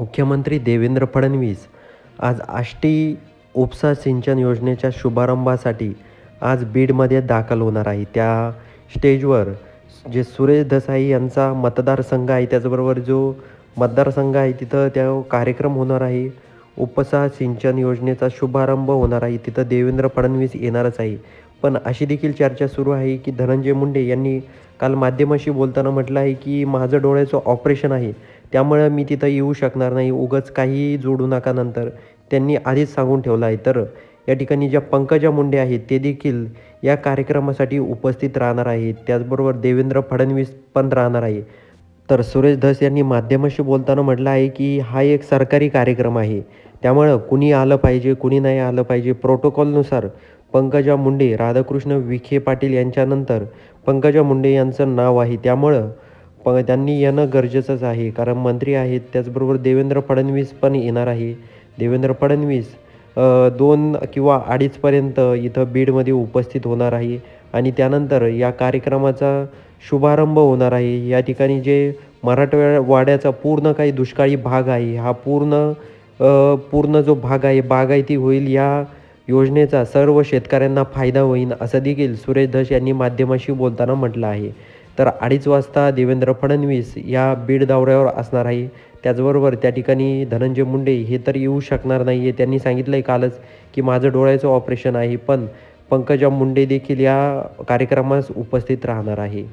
मुख्यमंत्री देवेंद्र फडणवीस आज आष्टी उपसा सिंचन योजनेच्या शुभारंभासाठी आज बीडमध्ये दाखल होणार आहे. त्या स्टेजवर जे सुरेश देसाई यांचा मतदारसंघ आहे त्याचबरोबर जो मतदारसंघ आहे तिथं त्या कार्यक्रम होणार आहे. उपसा सिंचन योजनेचा शुभारंभ होणार आहे. तिथं देवेंद्र फडणवीस येणारच आहे. पण अशी देखील चर्चा सुरू आहे की धनंजय मुंडे यांनी काल माध्यमाशी बोलताना म्हटलं आहे की माझं डोळ्याचं ऑपरेशन आहे. त्यामुळं मी तिथं येऊ शकणार नाही. उगाच काहीही जोडू नका नंतर. त्यांनी आधीच सांगून ठेवलं आहे. तर या ठिकाणी ज्या पंकजा मुंडे आहेत ते देखील या कार्यक्रमासाठी उपस्थित राहणार आहेत. त्याचबरोबर देवेंद्र फडणवीस पण राहणार आहे. तर सुरेश धस यांनी माध्यमाशी बोलताना म्हटलं आहे की हा एक सरकारी कार्यक्रम आहे. त्यामुळं कुणी आलं पाहिजे कुणी नाही आलं पाहिजे प्रोटोकॉलनुसार पंकजा मुंडे राधाकृष्ण विखे पाटील यांच्यानंतर पंकजा मुंडे यांचं नाव आहे. त्यामुळं प त्यांनी येणं गरजेचंच आहे. कारण मंत्री आहेत त्याचबरोबर देवेंद्र फडणवीस पण येणार आहे. देवेंद्र फडणवीस दोन किंवा अडीचपर्यंत इथं बीडमध्ये उपस्थित होणार आहे. आणि त्यानंतर या कार्यक्रमाचा शुभारंभ होणार आहे. या ठिकाणी जे मराठवाड्याचा पूर्ण काही दुष्काळी भाग आहे हा पूर्ण पूर्ण जो भाग आहे बागायती होईल या योजनेचा सर्व शेतकऱ्यांना फायदा होईल असं देखील सुरेश धस यांनी माध्यमाशी बोलताना म्हटलं आहे. तर अडीच वाजता देवेंद्र फडणवीस या बीड दौऱ्यावर असणार आहे. त्याचबरोबर त्या ठिकाणी धनंजय मुंडे हे तर येऊ शकणार नाही आहे त्यांनी सांगितलं आहे कालच की माझं डोळ्याचं ऑपरेशन आहे पण पंकजा मुंडे देखील या कार्यक्रमास उपस्थित राहणार आहे.